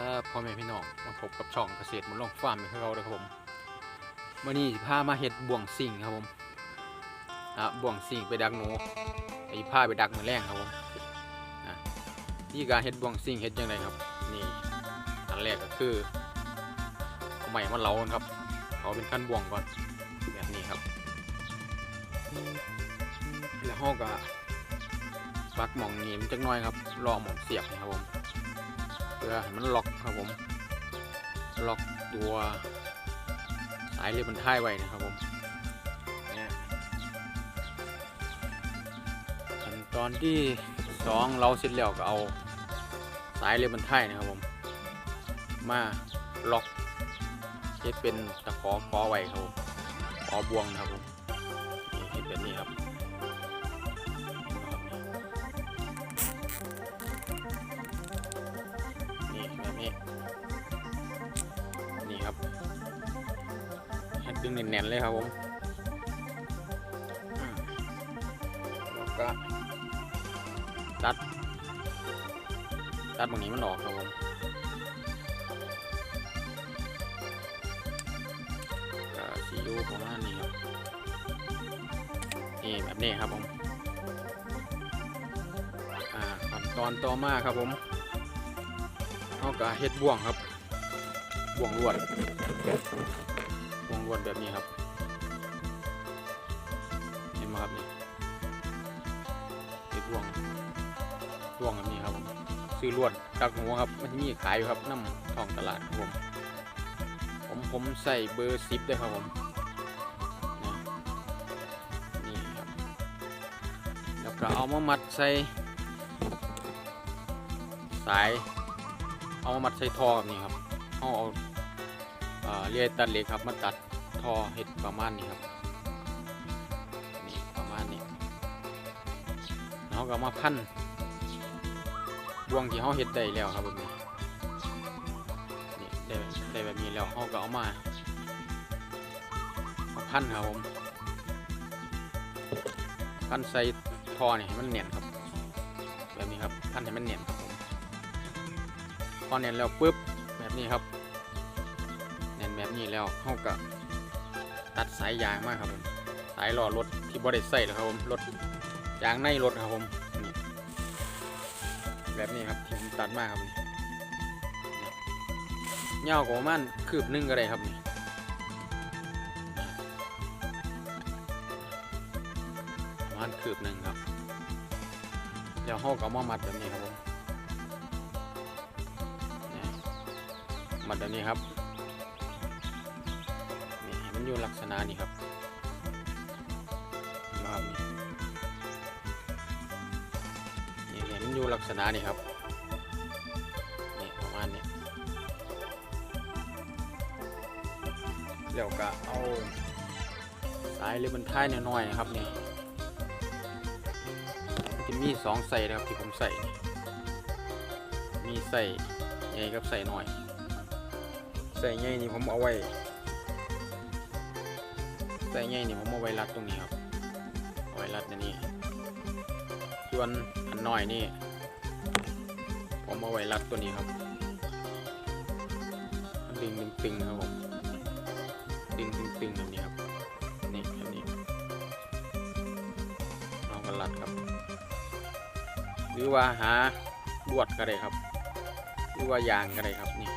ครับพ่อแม่พี่น้องมาพบกับช่องเกษตรมุนลงฟาร์มอีเราเลยครับผมมื่อนี้พามาเห็ดบ่วงสิงครับผมอะบ่วงสิงไปดักหนูไอ้พาไปดักมือแรงครับผมอะนี่การเห็ดบ่วงสิงเห็ดยังไงครับ นี่อันแรกก็คือเอาใหม่มาเหลากันครับเอาเป็นขั้นบ่วงก่อนแบบนี้ครับ แล้วห้อก็ปักหมองนี้มันจักหน้อยครับรอหมองเสียบนะครับผมเพื่อให้มันล็อก ครับผมล็อกตัวสายเรือบรรท้ายไว้นะครับผมเนี่ยขั้นตอนที่สองเราเสร็จแล้วก็เอาสายเรือบรรท้ายนะครับผม มาล็อกเฮ็ดเป็นตะขอขอไว้ครับผมขอบวงนะครับผมเฮ็ดแบบนี้ครับ นี่แบบนี้นี่ครับดึงแน่นๆเลยครับผมแล้วก็ตัดตัดบางนี้มันออกครับผมก็สีดูประมาณนี้ครับนี่แบบนี้ครับผมอ่าขั้นตอนต่อมาครับผม เอากะเฮ็ดบ่วงครับบ่วงลวดบ่วงลวดแบบนี้ครับเห็นไหมครับนี่เฮ็ดบ่วงบ่วงแบบนี้ครับซื้อลวดดักหนูครับมันมีขายอยู่ครับน้ำท้องตลาดครับผมผมผมใส่เบอร์สิบด้ครับผมนี่นี่ครับแล้วก็เอามามัดใส่สาย เอามามัดใส่ท่อแบบนี้ครับเอาเอาเอ่อเลียตัดเล็กครับมาตัดท่อเห็ดประมาณนี้ครับนี่ประมาณนี้แล้วก็เอามาพันบ่วงที่เขาเห็ดได้แล้วครับแบบนี้นี่ได้ได้แบบนี้แล้วเขาก็เอามาเอาพันครับผมพันใส่ท่อนี่ให้มันเนียนครับ แบบนี้ครับพันให้มันเนียนครับ พอเน่นแล้วปุ๊บแบบนี้ครับเน่นแบบนี้แล้วเขาก็ตัดสายยางมากครับผมสายหล่อรถที่บริใส่แล้วครับผมรถยางในรถครับผมแบบนี้ครับที่ผมตัดมากครับนี่นี่เงาวกว่าประมันคืบหนึ่งก็ได้ครับนี่มาณคืบหนึ่งครับเดี๋ยวเขาก็เอามามัดแบบนี้ครับผม แบบนี้ครับนี่ให้มันอยู่ลักษณะนี้ครับมาครับนี่นี่ให้มันอยู่ลักษณะนี้ครับนี่ประมาณนี้แล้วก็เอาสายหรือบรรท้ายน้อยๆนะครับนี่มันจะมีสองใส่นะครับที่ผมใส่นี่มีใส่ใหญ่กับใส่น้อย ใส่ไงนี่ผมเอาไว้ใส่ไงนี่ผมเอาไว้รัดตรงนี้ครับเอาไว้รัดในนี้ส่วนอันน้อยนี่ผมเอาไว้รัดตัวนี้ครับดึงตึงๆครับผมดึงตึงๆแบบนี้ครับนี่แบบนี้เอากันรัดครับ หรือว่าหาลวดก็ได้ครับ หรือว่ายางก็ได้ครับนี่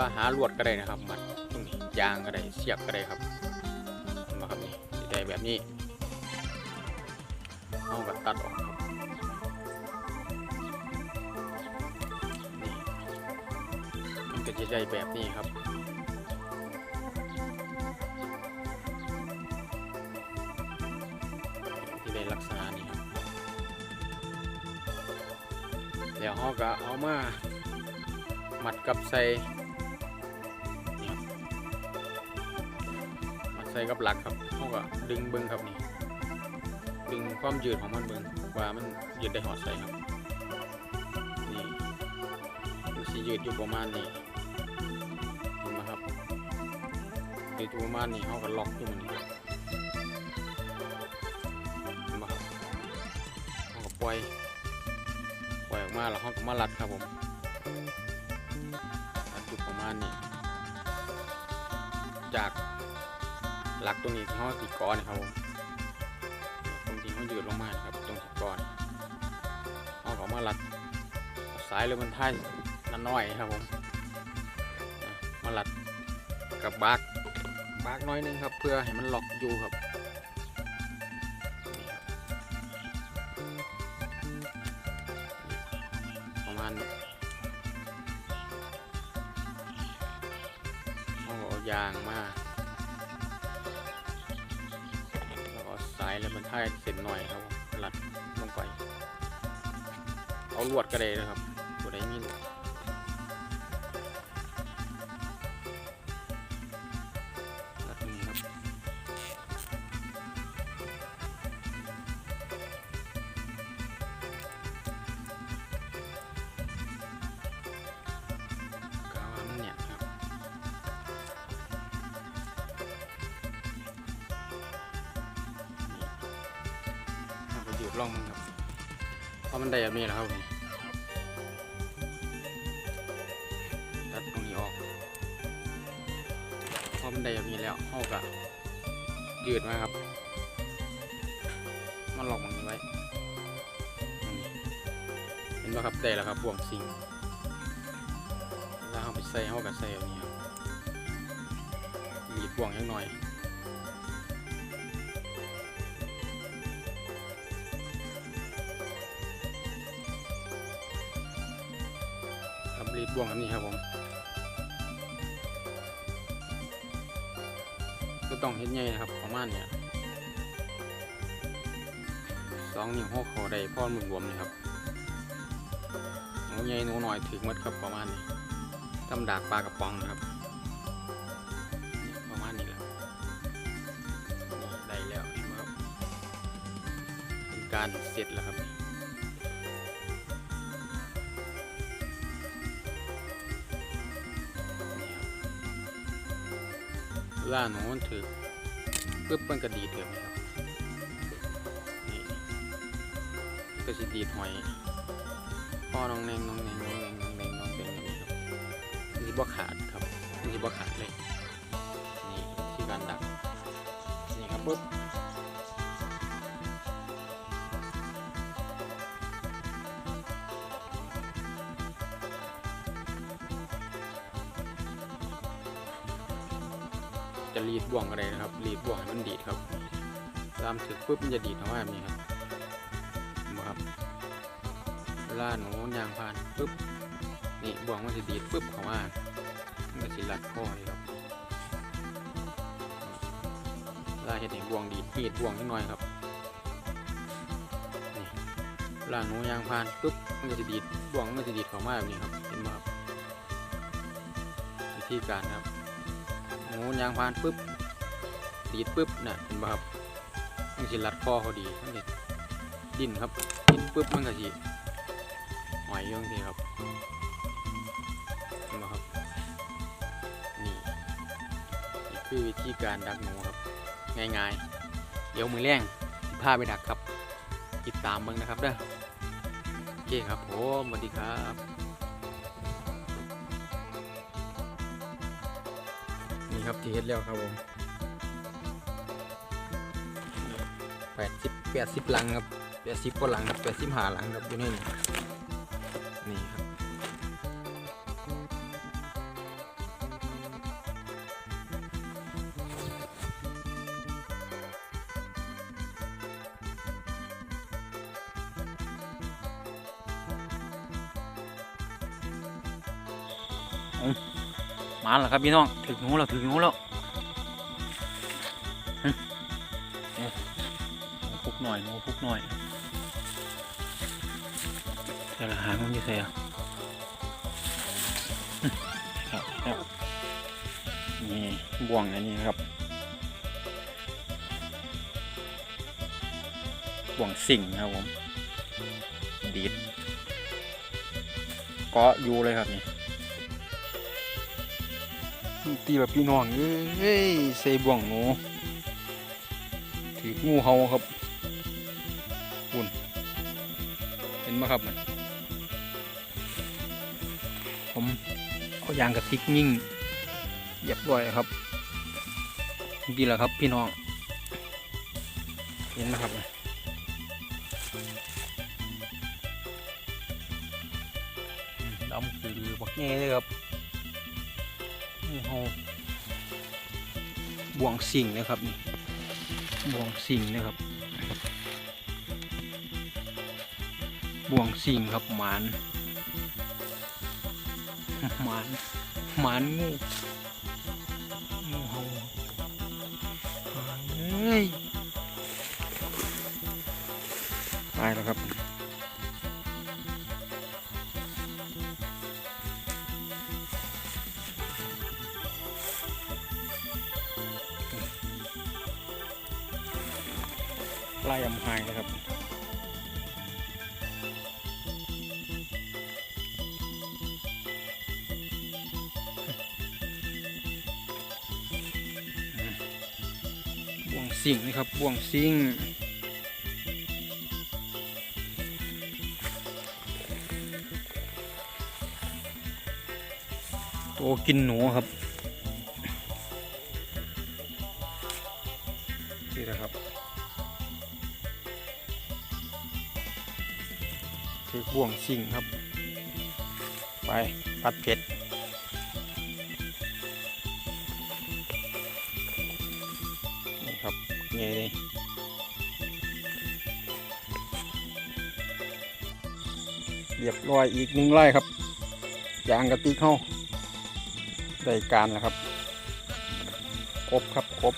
ว่าหาลวดก็ได้นะครับมัดตรงนี้ยางก็ได้เสียบก็ได้ครับเห็นไหมครับนี่ได้แบบนี้เอาก็ตัดออกครับนี่มันก็จะได้แบบนี้ครับที่ได้ลักษณะนี้ครับเดี๋ยวเราก็เอามามัดกับใส่ ส่กับหลักครับเราก็ดึงเบิ้งครับนี่ดึงความยืดของมันเบิ้งว่ามันยืดได้หอดใส่ครับนี่มันสิยืดอยู่ประมาณนี้เห็นไหมครับติดอยู่ประมาณนี้เขาก็ล็อกอยู่มันเห็นปะครับเขาก็ปล่อยปล่อยออกมาแล้วเขาก็มารัดครับผมรัดอยู่ประมาณนี้จาก ลักตรงนี้ที่เขาติดก้อนนะครับผมตรงที่เขายืดลงมาครับตรงที่ก้อนเอาก็มาลัดสายเลยมันท้ายนันน้อยครับผมมาลัดกับบาร์กบาร์กน้อยนึงครับ เพื่อให้มันล็อกอยู่ครับ เสร็จหน่อยครับหลัดลงไป เอาลวดก็ได้นะครับ เราก็ยืดลองมันครับเพราะมันได้แบบนี้แหละครับผมตัดตรงนี้ออกเพราะมันได้แบบนี้แล้วเข้าก็ยืดมาครับ มันล็อกมันไว้เห็นไหมครับได้แล้วครับบ่วงซิงแล้วเอาไปใส่เข้ากับใส่แบบนี้ครับหลีดบ่วงยังหน่อย บ่วงแบบนี้ครับผมก็ต้องเฮ็ดใหญ่นะครับประมาณเนี้ยสองนิ้วหกเขาได้พ่อมุนรวมนี่ครับหนูใหญ่หนูหน่อยถึงหมดครับประมาณนี้ตำดากปลากระป๋องนะครับ ประมาณนี้แหละได้แล้วเห็นไหมครับเป็นการเสร็จแล้วครับ ล่าหนูมันถือปึ๊บมันก็ดีดเลยครับนี่ก็จะดีดหอยพ่อน้องแนงน้องแนงน้องแนงน้องแนงน้องเนงนี่ครับมันจะบ่ขาดครับมันจะบ่ขาดเลยนี่ที่การดักนี่ครับปึ๊บ จะรีดบ่วงอะไรนะครับ รีดบ่วงให้มันดีดครับ ตามถึกปุ๊บมันจะดีดออกมาแบบนี้ครับเห็นไหมครับเวลาหนูยางผ่านปุ๊บ นี่บ่วงมันจะดีดปุ๊บเข้ามามันก็สิรัดคอเลยครับเวลาเห็นบ่วงดีดปีดบ่วงนิดหน่อยครับนี่เวลาหนูยางผ่านปุ๊บมันจะดีดบ่วงมันจะดีดเข้ามาแบบนี้ครับเห็นไหมครับวิธีการครับ หมูยางพานปุ๊บดีดปุ๊บน่ะเห็นป่ะครับมันสิรัดคอเขาดีมันสิดิ้นครับดิ้นปุ๊บมันก็สิหอยยังทีครับเห็นป่ะครับนี่นี่คือวิธีการดักหนูครับ ง่ายๆ เดี๋ยวมือแรงพาไปดักครับ ติดตามเบิ่งนะครับเด้อโอเคครับผมสวัสดีครับ นี่ครับที่เฮ็ดแล้วครับผมแปดสิบแปดสิบหลังครับแปดสิบกว่าหลังครับแปดสิบห้าหลังครับอยู่ในนี่นี่ มาแล้วครับพี่น้องถึงหนูแล้วถึงหนูแล้วพุกหน่อยหนูพุกหน่อยแต่ละหางมันจะใส่อะหึครับครับนี่บ่วงอันนี้ครับบ่วงสิ่งครับผมดีดเกาะอยู่เลยครับนี่ ตีแบบพี่น้องเอ้ยใส่บ่วงหนูถืองูเห่าครับคุณเห็นไหมครับมันผมเอายางกระติกยิ่งเหยียบไว้ครับดีแล้วครับพี่น้อง เห็นไหมครับดำคือบักแง่เลยครับ เฮาบ่วงสิ่งนะครับนี่บ่วงสิ่งนะครับบ่วงสิ่งครับหมานหมานหมานงูงูเฮาเฮ้ยตายแล้วครับ ไล่ยำหายเลยครับบ่วงสิงนะครับบ่วงสิงตัวกินหนูครับ วงสิ่งครับ ไปปัดเผ็ดนี่ครับไงเลยเรียบร้อยอีกหนึ่งไร่ครับยางกระติกเข้าได้การแล้วครับครบครับครบ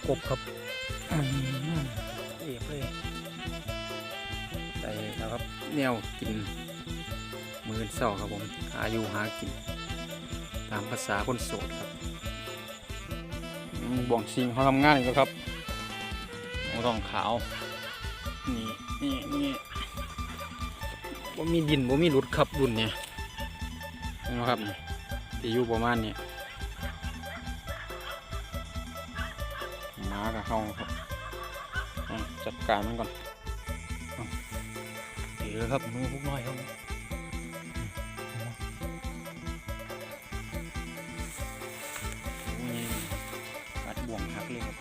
ครับครบครับอืมเอียบเลยได้แล้วครับแนวกิน มือเศร้าครับผมหาอยู่หากิน ตามภาษาคนโสดครับอืมบ่วงซิงเขาทำงานอีกแล้วครับหมูทองขาว นี่นี่นี่ว่ามีดินว่ามีหลุดครับรุ่นเนี่ยเห็นไหมครับที่อยู่ประมาณนี้ การมันก่อนเอาเดี๋ยวครับมือพวกน้อยครับนี่กัดบ่วงหักเลยครับ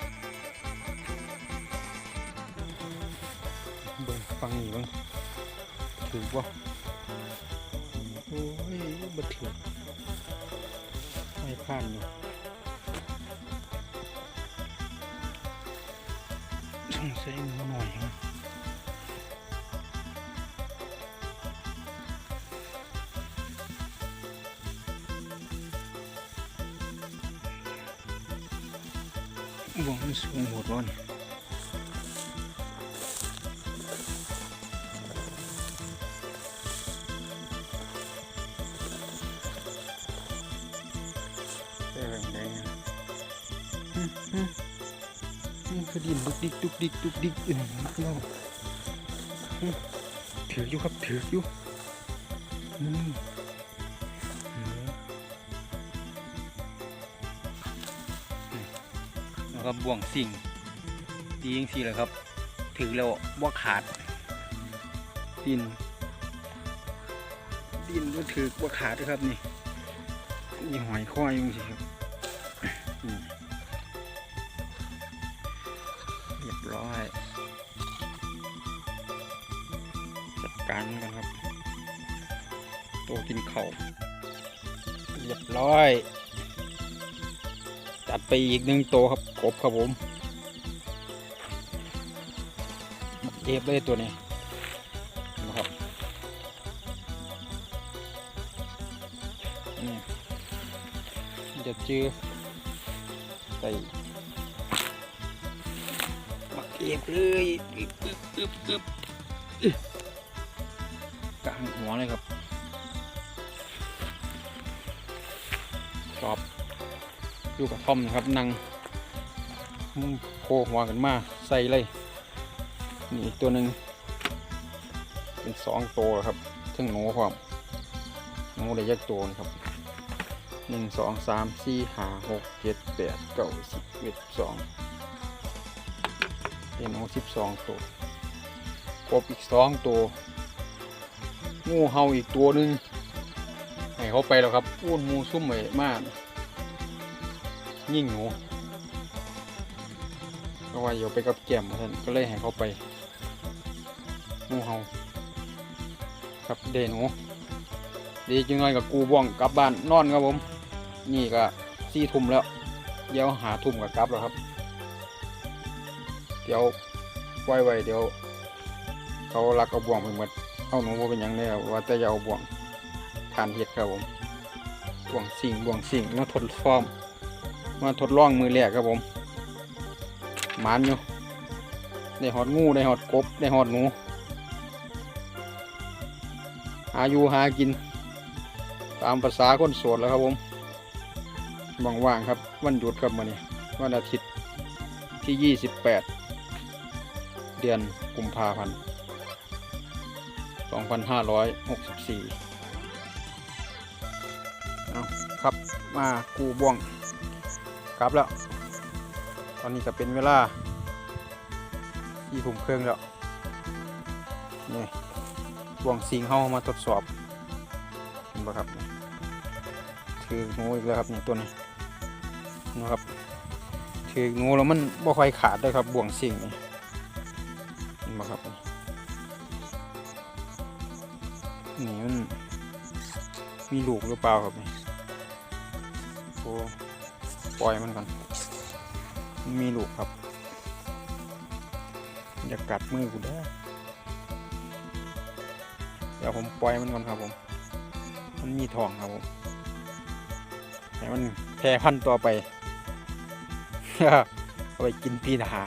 เบิ่งฟังนี่เบิ่งถือว่าโอ้ยบ่ถือไม่ผ่านอยู่สงสัย มือหน่อยนะบ่ อืมคือดินดุกดิกดุกดิกดุกดิกเออพี่น้องถืออยู่ครับถืออยู่อืมอืมแล้วก็บ่วงสิ่งดีจริงๆเลยครับ ถือแล้วบ่ขาดดินดินก็ถือบ่ขาดด้วยครับนี่มีหอยข้ออยู่สิครับ ร้อย จัดการกันครับ ตัวกินเขา่าเรียบร้อย จัดไปอีกหนึ่งตัวครับกบครับผมเอฟเลยตัวนี้นะครับจะเจอใส่ เก็บเลยอึบอึบอึบอึบอึบกลางหัวเลยครับชอบอยู่กับทอมนะครับนั่งโผล่หัวกันมาใส่เลยนี่อีกตัวหนึ่งเป็นสองตัวครับถึงหนูความหนูได้ยักตัวนะครับหนึ่งสองสามสี่ห้าหกเจ็ดแปดเก้าสิบเอ็ดสอง หนูสิบสองตัวกบอีกสองตัวงูเห่าอีกตัวหนึ่งให้เขาไปแล้วครับอ้วนหมูซุ่มใหม่มาก ยิ่งหนูก็ว่าอยู่ไปกับแก้มท่านก็เลยให้เขาไปหมูเฮาครับเดหนูดีจังเลยกับกูบ่วงกลับบ้านนอนครับผม นี่ก็สี่ทุ่มแล้ว เดี๋ยวหาทุ่มกับกลับแล้วครับ ดี๋ยวไว้ไว้เดี๋ยว เขาลักเอาบ่วงไปหมดเอาหนูบ่เป็นยังเลยครับว่าแต่จะเอาบ่วงทานเห็ดครับผมบ่วงสิ่งบ่วงสิ่งมาทดฟอร์มมาทดลองมือแรกครับผมหมานอยู่ได้หอดงูได้หอดกบได้หอดหนูหาอยู่หากิน ตามภาษาคนโสดแล้วครับผมว่างๆครับ วันหยุดครับมาเนี่ยวันอาทิตย์ที่ 28 เดือนกุมภาพันธ์ 2564เอาครับมากูบ่วงกลับแล้ว ตอนนี้ก็เป็นเวลาที่ถุ่มเครื่องแล้ว นี่บ่วงสิงเข้ามาทดสอบเห็นปะครับถืองูอีกแล้วครับนี่ตัวนี้นะครับถืองูแล้วมันบ่ค่อยขาดเลยครับบ่วงสิงนี่ เห็นปะครับนี่มันมีลูกหรือเปล่าครับนี่โอ้ปล่อยมันก่อนมันมีลูกครับ อย่ากัดมือกูเด้เดี๋ยวผมปล่อยมันก่อนครับผม มันมีทองครับผมให้มันแพร่พันธุ์ต่อไปเอาไปกินปีนหา